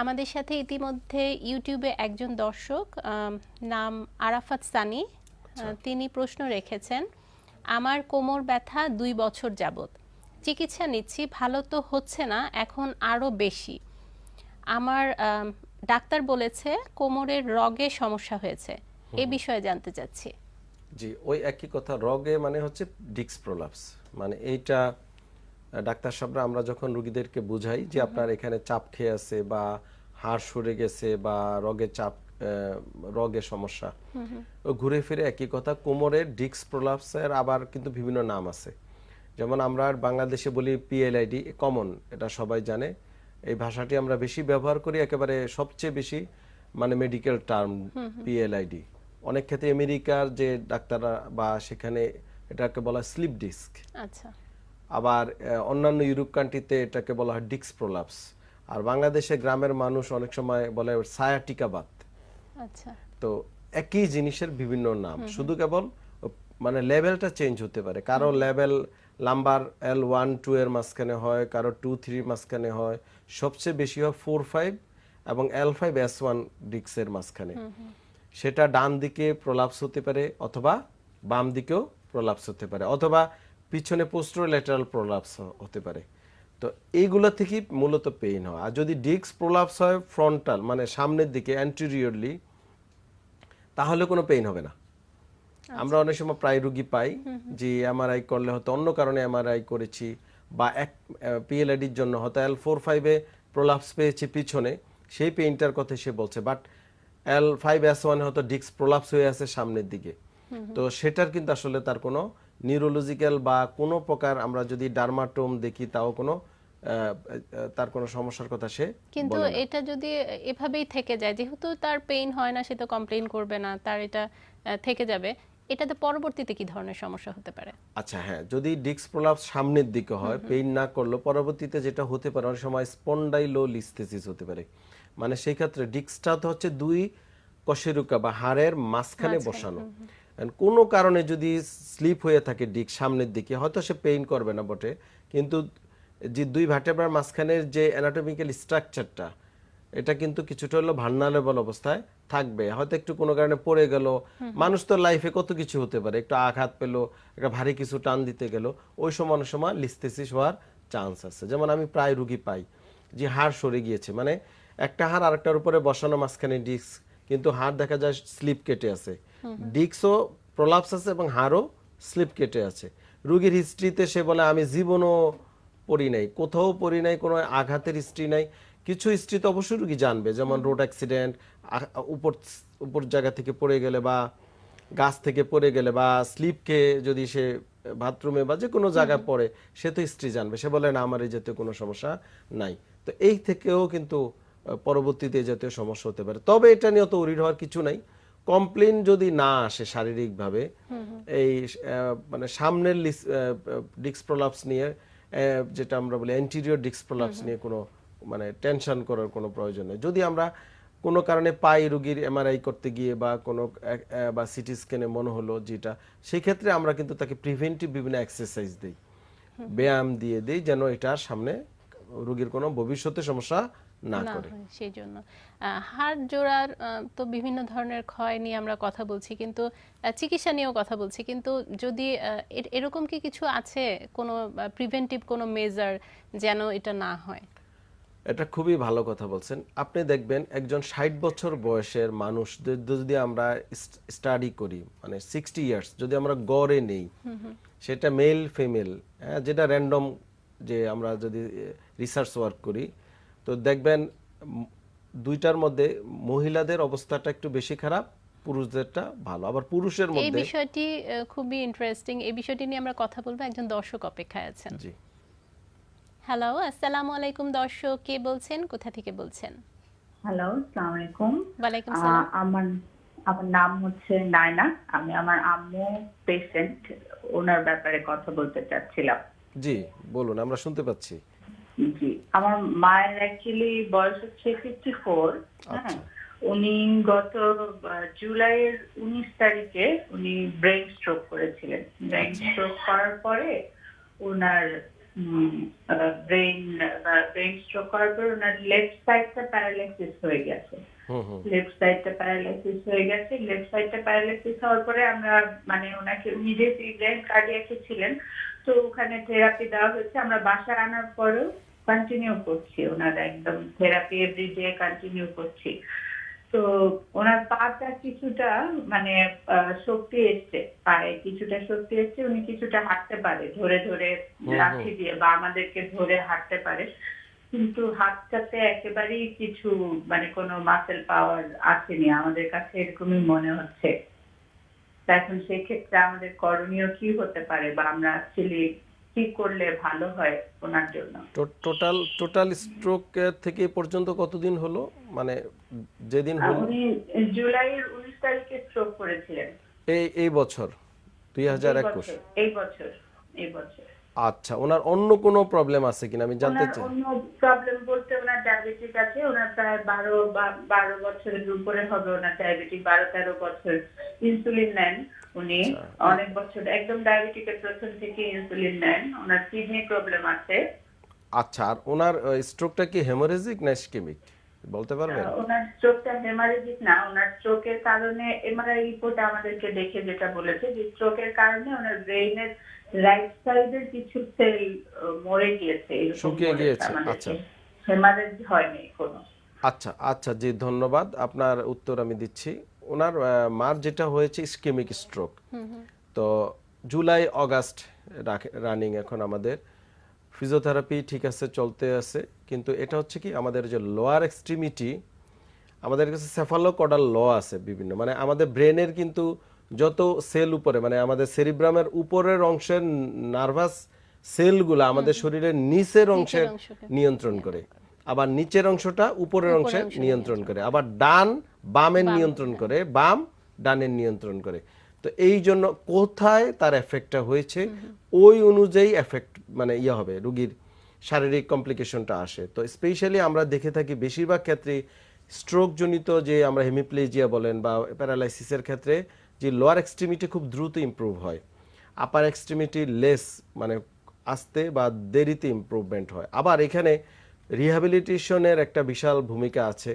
আমাদের সাথে ইতিমধ্যে ইউটিউবে একজন দর্শক নাম আরাফাত সানি। তিনি প্রশ্ন রেখেছেন আমার কোমর ব্যথা দুই বছর যাবত চিকিৎসা নিচ্ছি ভালো তো হচ্ছে না এখন আরও বেশি। আমার ডাক্তার বলেছে কোমরের রগে সমস্যা হয়েছে। এ বিষয়ে জানতে চাচ্ছি। জি ওই একই কথা রগে মানে হচ্ছে ডিক্স প্রলাপস। মানে এইটা ডাক্তার সাহেবরা আমরা যখন রুগীদেরকে বুঝাই যে আপনার এখানে চাপ খেয়ে আছে বা হাড় সরে গেছে বা রগে চাপ আহ, রগে সমস্যা ও ঘুরে ফিরে একই কথা কোমরের ডিক্স প্রলাপসের আবার কিন্তু বিভিন্ন নাম আছে। যেমন আমরা বাংলাদেশে বলি পিএলআইডি কমন এটা সবাই জানে। এই ভাষাটি আমরা বেশি ব্যবহার করি একেবারে সবচেয়ে বেশি মানে মেডিকেল টার্ম পিএলআইডি অনেক ক্ষেত্রে আমেরিকার যে ডাক্তাররা বা সেখানে এটাকে বলা হয় স্লিপ ডিস্ক আচ্ছা। আবার অন্যান্য ইউরোপ কান্ট্রিতে এটাকে বলা হয় ডিক্স প্রলাপস। আর বাংলাদেশে গ্রামের মানুষ অনেক সময় বলে সায়াটিকা বাত আচ্ছা। তো একই জিনিসের বিভিন্ন নাম। শুধু কেবল মানে লেভেলটা চেঞ্জ হতে পারে। কারও level number L one two এর মাঝখানে হয় কারও টু থ্রি মাঝখানে হয়। সবচেয়ে বেশি হয় ফোর ফাইভ এবং এল ফাইভ এস ওয়ান ডিক্সের মাঝখানে। সেটা ডান দিকে প্রলাপস হতে পারে অথবা বাম দিকেও প্রলাপস হতে পারে। অথবা পিছনে পোস্টোর ল্যাটারাল প্রলাপস হতে পারে। তো এইগুলো থেকেই মূলত পেইন হয়। আর যদি ডিক্স প্রলাপস হয় ফ্রন্টাল মানে সামনের দিকে অ্যান্টেরিয়রলি তাহলে কোনো পেইন হবে না। আমরা অনেক সময় প্রায় রুগী পাই যে এমআরআই করলে হয়তো অন্য কারণে এমআরআই করেছি বা এক পিএলআইডির জন্য হয়তো এল ফোর ফাইভে প্রলাপস পেয়েছি পিছনে সেই পেইনটার কথা সে বলছে। বাট এল ফাইভ এস ওয়ানে হয়তো ডিস্ক প্রলাপস হয়ে আছে সামনের দিকে। তো সেটার কিন্তু আসলে তার কোনো নিউরোলজিক্যাল বা কোনো প্রকার আমরা যদি ডার্মাটোম দেখি তাও কোনো তার কোনো সমস্যার কথা সে কিন্তু এটা যদি এভাবেই থেকে যায় যেহেতু তার পেইন হয় না সে তো কমপ্লেইন করবে না তার এটা থেকে যাবে এটাতে পরবর্তীতে কি ধরনের সমস্যা হতে পারে? আচ্ছা হ্যাঁ যদি ডিক্স প্রলাপস সামনের দিকে হয় পেইন না করল পরবর্তীতে যেটা হতে পারে অনেক সময় স্পন্ডাইলোলিস্থেসিস হতে পারে। মানে সেই ক্ষেত্রে ডিক্সটা তো হচ্ছে দুই কশেরুকা বা হাড়ের মাঝখানে বসানো। কোনো কারণে যদি স্লিপ হয়ে থাকে ডিক সামনের দিকে হয়তো সে পেইন করবে না বটে। কিন্তু যে দুই ভার্টেব্রার মাঝখানের যে অ্যানাটমিক্যাল স্ট্রাকচারটা এটা কিন্তু কিছুটা হলো ভান্নালেবল অবস্থায় থাকবে। হয়তো একটু কোনো কারণে পড়ে গেল। মানুষ তো লাইফে কত কিছু হতে পারে। একটু আঘাত পেল একটা ভারী কিছু টান দিতে গেল। ওই সময় অনেক সময় লিস্থেসিস হওয়ার চান্স আছে। যেমন আমি প্রায় রুগী পাই যে হাড় সরে গিয়েছে। মানে একটা হাড় আরেকটার উপরে বসানো মাঝখানে ডিস্ক কিন্তু হাড় দেখা যায় স্লিপ কেটে আছে। ডিস্কও প্রলাপস আছে এবং হাড়ও স্লিপ কেটে আছে। রুগীর হিস্ট্রিতে সে বলে আমি জীবনও পড়ি নাই কোথাও পড়ি নাই কোনো আঘাতের হিস্ট্রি নাই। কিছু হিস্ট্রি তো অবশ্যই রুগী জানবে যেমন রোড অ্যাক্সিডেন্ট উপর উপর জায়গা থেকে পড়ে গেলে বা গাছ থেকে পড়ে গেলে বা স্লিপ খেয়ে যদি সে বাথরুমে বা যে কোনো জায়গায় পড়ে সে তো হিস্ট্রি জানবে। সে বলে না আমার এই জাতীয় কোনো সমস্যা নাই। তো এই থেকেও কিন্তু পরবর্তীতে এই জাতীয় সমস্যা হতে পারে। তবে এটা নিয়ে অত উরির হওয়ার কিছু নাই। কমপ্লেন যদি না আসে শারীরিকভাবে এই মানে সামনের ডিক্স প্রলাপস নিয়ে যেটা আমরা বলি অ্যান্টিরিয়র ডিক্স প্রলাপস নিয়ে কোনো মানে টেনশন করার কোনো প্রয়োজন নেই। যদি আমরা কোনো কারণে পাই রুগীর এমআরআই করতে গিয়ে বা কোনো বা সিটি স্ক্যানে মনে হলো যেটা সেই ক্ষেত্রে আমরা কিন্তু তাকে প্রিভেন্টিভ বিভিন্ন এক্সারসাইজ দিই। ব্যায়াম দিয়ে দিই যেন এটার সামনে রুগীর কোনো ভবিষ্যতে সমস্যা না করে। সেই জন্য হাড় জোড়ার তো বিভিন্ন ধরনের ক্ষয় নিয়ে আমরা কথা বলছি কিন্তু চিকিৎসা নিয়েও কথা বলছি কিন্তু যদি এরকম কি কিছু আছে কোনো প্রিভেন্টিভ কোনো মেজার যেন এটা না হয়? এটা খুবই ভালো কথা বলছেন। আপনি দেখবেন একজন ষাট বছর বয়সের মানুষ যদি আমরা স্টাডি করি মানে সিক্সটি ইয়ার্স যদি আমরা গড়ে নেই সেটা মেল ফিমেল হ্যাঁ যেটা র্যান্ডম যে আমরা যদি রিসার্চ ওয়ার্ক করি তো দেখবেন দুইটার মধ্যে মহিলাদের অবস্থাটা একটু বেশি খারাপ পুরুষদেরটা ভালো। আবার পুরুষের মধ্যে এই বিষয়টি খুবই ইন্টারেস্টিং এই বিষয়টি নিয়ে আমরা কথা বলব একজন দর্শক অপেক্ষায় আছেন। জি। হ্যালো আসসালামু আলাইকুম দর্শক। কে বলছেন? কোথা থেকে বলছেন? হ্যালো আসসালামু আলাইকুম। ওয়ালাইকুম সালাম। আমার আমার নাম হচ্ছে নায়না। আমি আমার আম্মু পেশেন্ট ওনার ব্যাপারে কথা বলতে চাচ্ছিলাম। জি বলুন আমরা শুনতে পাচ্ছি। জি আমার মায়ের অ্যাকচুয়ালি বয়স হচ্ছে ফিফটি ফোর হ্যাঁ? আচ্ছা। উনি গত জুলাইয়ের উনিশ তারিখে উনি ব্রেন স্ট্রোক করেছিলেন। ব্রেন আচ্ছা। স্ট্রোক করার পরে ওনার ব্রেন ব্রেন স্ট্রোক করার পর ওনার লেফট সাইডটা প্যারালাইসিস হয়ে গেছে। লেফট সাইডটা প্যারালাইসিস হয়ে গেছে। লেফট সাইডটা প্যারালাইসিস হওয়ার পরে আমরা মানে ওনাকে নিজে সিভিলিয়ান কার্ডিয়াকে ছিলেন তো ওখানে থেরাপি দেওয়া হয়েছে। আমরা বাসায় আনার পরেও কন্টিনিউ করছি ওনার একদম থেরাপি এভরিডে কন্টিনিউ করছি। তো ওনার পাটা কিছুটা মানে শক্তি এসছে পায়ে কিছুটা শক্তি এসছে উনি কিছুটা হাঁটতে পারে ধরে ধরে। লাঠি দিয়ে বা আমাদেরকে ধরে হাঁটতে পারে। কিন্তু হাতটাতে একেবারেই কিছু মানে কোনো মাসেল পাওয়ার আসেনি আমাদের কাছে এরকমই মনে হচ্ছে। এখন সেক্ষেত্রে আমাদের করণীয় কি হতে পারে বা আমরা অ্যাকচুয়ালি কি করলে ভালো হয় ওনার জন্য? টোটাল টোটাল স্ট্রোক থেকে পর্যন্ত কতদিন হলো? মানে যেদিন হলো? উনি জুলাইয়ের উনিশ তারিখে স্ট্রোক করেছিলেন। এই এই বছর দুই হাজার এই একুশ বছর এই বছর। আচ্ছা ওনার অন্য কোনো প্রবলেম আছে কিনা? আমি জানতে চাই। অন্য প্রবলেম বলতে ওনার ডায়াবেটিস আছে ওনার প্রায় বারো বা বারো বছরের উপরে হবে ওনার ডায়াবেটিস বারো তেরো বছর ইনসুলিন নেন। উনি আচ্ছা। অনেক বছর একদম ডায়াবেটিকের প্রথম থেকে ইনসুলিন নেন ওনার কিডনি প্রবলেম আছে। আচ্ছা আর ওনার স্ট্রোকটা কি হেমোরেজিক না ইসকেমিক বলতে পারবেন? ওনার স্ট্রোকটা হেমারেজিক না ওনার স্ট্রোকের কারণে এমআরআই রিপোর্টে আমাদেরকে দেখে যেটা বলেছে যে স্ট্রোকের কারণে ওনার ব্রেইনের রাইট সাইডের কিছু সেল মরে গিয়েছে শুকিয়ে গিয়েছে, আচ্ছা। হেমারেজ হয়নি কোনো আচ্ছা আচ্ছা জি ধন্যবাদ। আপনার উত্তর আমি দিচ্ছি। ওনার মার যেটা হয়েছে ইসকেমিক স্ট্রোক তো জুলাই অগাস্ট রানিং এখন আমাদের। ফিজিওথেরাপি ঠিক আছে চলতে আছে। কিন্তু এটা হচ্ছে কি আমাদের যে লোয়ার এক্সট্রিমিটি আমাদের কাছে সেফালোকডাল ল আছে বিভিন্ন। মানে আমাদের ব্রেনের কিন্তু যত সেল উপরে মানে আমাদের সেরিব্রামের উপরের অংশের নার্ভাস সেলগুলো আমাদের শরীরের নিচের অংশের নিয়ন্ত্রণ করে। আবার নিচের অংশটা উপরের অংশের নিয়ন্ত্রণ করে। আবার ডান বামের নিয়ন্ত্রণ করে বাম ডানের নিয়ন্ত্রণ করে। তো এই জন্য কোথায় তার এফেক্টটা হয়েছে ওই অনুযায়ী এফেক্ট মানে ইয়ে হবে রুগীর শারীরিক কমপ্লিকেশনটা আসে। তো স্পেশালি আমরা দেখে থাকি বেশিরভাগ ক্ষেত্রে স্ট্রোক জনিত যে আমরা হেমিপ্লেজিয়া বলেন বা প্যারালাইসিসের ক্ষেত্রে যে লোয়ার এক্সট্রিমিটি খুব দ্রুত ইমপ্রুভ হয়। আপার এক্সট্রিমিটি লেস মানে আসতে বা দেরিতে ইমপ্রুভমেন্ট হয়। আবার এখানে রিহ্যাবিলিটেশনের একটা বিশাল ভূমিকা আছে।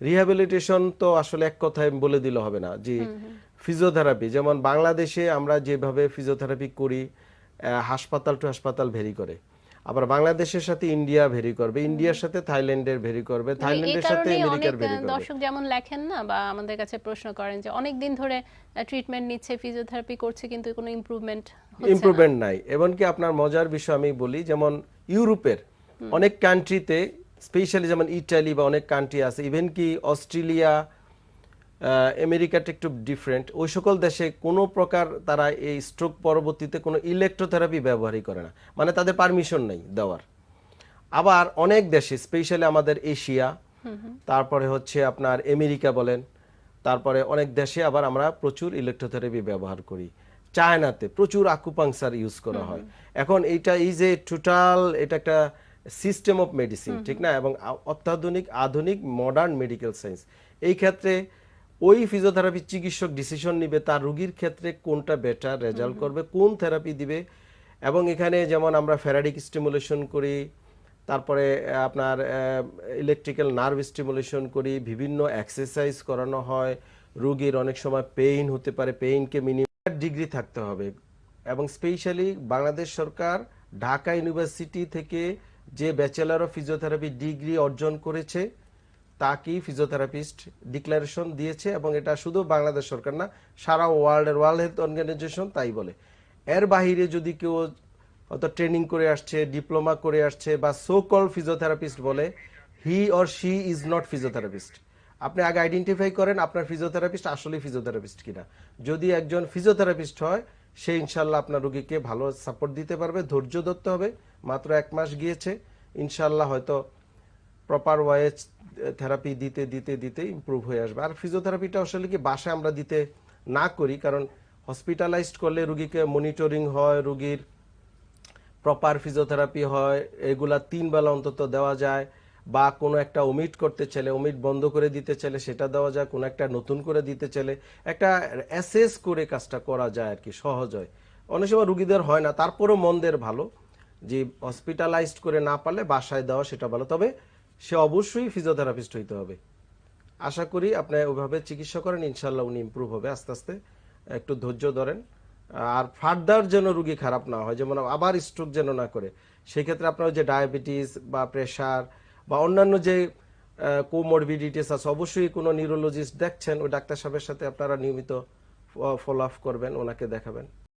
রিহ্যাবিলিটেশন তো আসলে এক কথায় বলে দিলে হবে না যে ফিজিওথেরাপি যেমন বাংলাদেশে আমরা যেভাবে ফিজিওথেরাপি করি হাসপাতাল টু হাসপাতাল ভেরি করে। আবার বাংলাদেশের সাথে ইন্ডিয়া ভেরি করবে ইন্ডিয়ার সাথে থাইল্যান্ডের ভেরি করবে থাইল্যান্ডের সাথে আমেরিকার ভেরি করবে। দর্শক যেমন লেখেন না বা আমাদের কাছে প্রশ্ন করেন যে অনেক দিন ধরে ট্রিটমেন্ট নিচ্ছে ফিজিওথেরাপি করছে কিন্তু কোনো ইমপ্রুভমেন্ট ইমপ্রুভমেন্ট নাই। এমনকি আপনার মজার বিষয় আমি বলি যেমন ইউরোপের অনেক কান্ট্রিতে স্পেশালি যেমন ইটালি বা অনেক কান্ট্রি আছে ইভেন কি অস্ট্রেলিয়া আমেরিকাটা একটু ডিফারেন্ট ওই সকল দেশে কোনো প্রকার তারা এই স্ট্রোক পরবর্তীতে কোনো ইলেকট্রোথেরাপি ব্যবহারই করে না। মানে তাদের পারমিশন নেই দেওয়ার। আবার অনেক দেশে স্পেশালি আমাদের এশিয়া তারপরে হচ্ছে আপনার আমেরিকা বলেন তারপরে অনেক দেশে আবার আমরা প্রচুর ইলেকট্রোথেরাপি ব্যবহার করি। চায়নাতে প্রচুর আকুপাংসার ইউজ করা হয়। এখন এইটা ইজ এ টোটাল এটা একটা সিস্টেম অফ মেডিসিন ঠিক না? এবং অত্যাধুনিক আধুনিক মডার্ন মেডিকেল সায়েন্স এই ক্ষেত্রে ওই ফিজিওথেরাপি চিকিৎসক ডিসিশন নিবে তার রোগীর ক্ষেত্রে কোনটা বেটার রেজাল্ট করবে কোন থেরাপি দিবে। এবং এখানে যেমন আমরা ফেরাডিক স্টিমুলেশন করি তারপরে আপনার ইলেকট্রিক্যাল নার্ভ স্টিমুলেশন করি বিভিন্ন এক্সারসাইজ করানো হয়। রুগীর অনেক সময় পেইন হতে পারে পেইনকে মিনিমাম ডিগ্রি থাকতে হবে। এবং স্পেশালি বাংলাদেশ সরকার ঢাকা ইউনিভার্সিটি থেকে যে ব্যাচেলার অফ ফিজিওথেরাপি ডিগ্রি অর্জন করেছে, তাকেই ফিজিওথেরাপিস্ট ডিক্লারেশন দিয়েছে এবং এটা শুধু বাংলাদেশ সরকার না, সারা ওয়ার্ল্ডের, ওয়ার্ল্ড হেলথ অর্গানাইজেশন তাই বলে। এর বাহিরে যদি কেউ হয়তো ট্রেনিং করে আসছে, ডিপ্লোমা করে আসছে বা সো কল ফিজিওথেরাপিস্ট বলে, he or she is not physiotherapist. আপনি আগে আইডেন্টিফাই করেন আপনার ফিজিওথেরাপিস্ট আসলে ফিজিওথেরাপিস্ট কিনা। যদি একজন ফিজিওথেরাপিস্ট হয় সে ইনশাল্লাহ আপনার রোগীকে ভালো সাপোর্ট দিতে পারবে, ধৈর্য ধরতে হবে। মাত্র এক মাস গিয়েছে ইনশাল্লাহ হয়তো প্রপার ওয়ে থেরাপি দিতে দিতে দিতে ইমপ্রুভ হয়ে আসবে। আর ফিজিওথেরাপিটা আসলে কি বাসায় আমরা দিতে না করি, কারণ হসপিটালাইজড করলে রুগীকে মনিটরিং হয়, রুগীর প্রপার ফিজিওথেরাপি হয়, এগুলা তিন বেলা অন্তত দেওয়া যায়। বা কোনো একটা ওমিট করতে চাইলে ওমিট বন্ধ করে দিতে চাইলে সেটা দেওয়া যায়, কোনো একটা নতুন করে দিতে চাইলে একটা অ্যাসেস করে কাজটা করা যায় আর কি, সহজ হয়। অনেক সময় রুগীদের হয় না, তারপরেও মনদের ভালো, যে হসপিটালাইজড করে না পারলে বাসায় দেওয়া সেটা ভালো, তবে সে অবশ্যই ফিজিওথেরাপিস্ট হইতে হবে। আশা করি আপনি ওইভাবে চিকিৎসা করেন ইনশাল্লাহ উনি ইমপ্রুভ হবে, আস্তে আস্তে একটু ধৈর্য ধরেন। আর ফার্দার যেন রুগী খারাপ না হয়, যেমন আবার স্ট্রোক যেন না করে সেই ক্ষেত্রে আপনার যে ডায়াবেটিস বা প্রেশার বা অন্যান্য যে কোমরবিডিটিস আছে, অবশ্যই কোনো নিউরোলজিস্ট দেখছেন, ওই ডাক্তার সাহেবের সাথে আপনারা নিয়মিত ফলো আপ করবেন, ওনাকে দেখাবেন।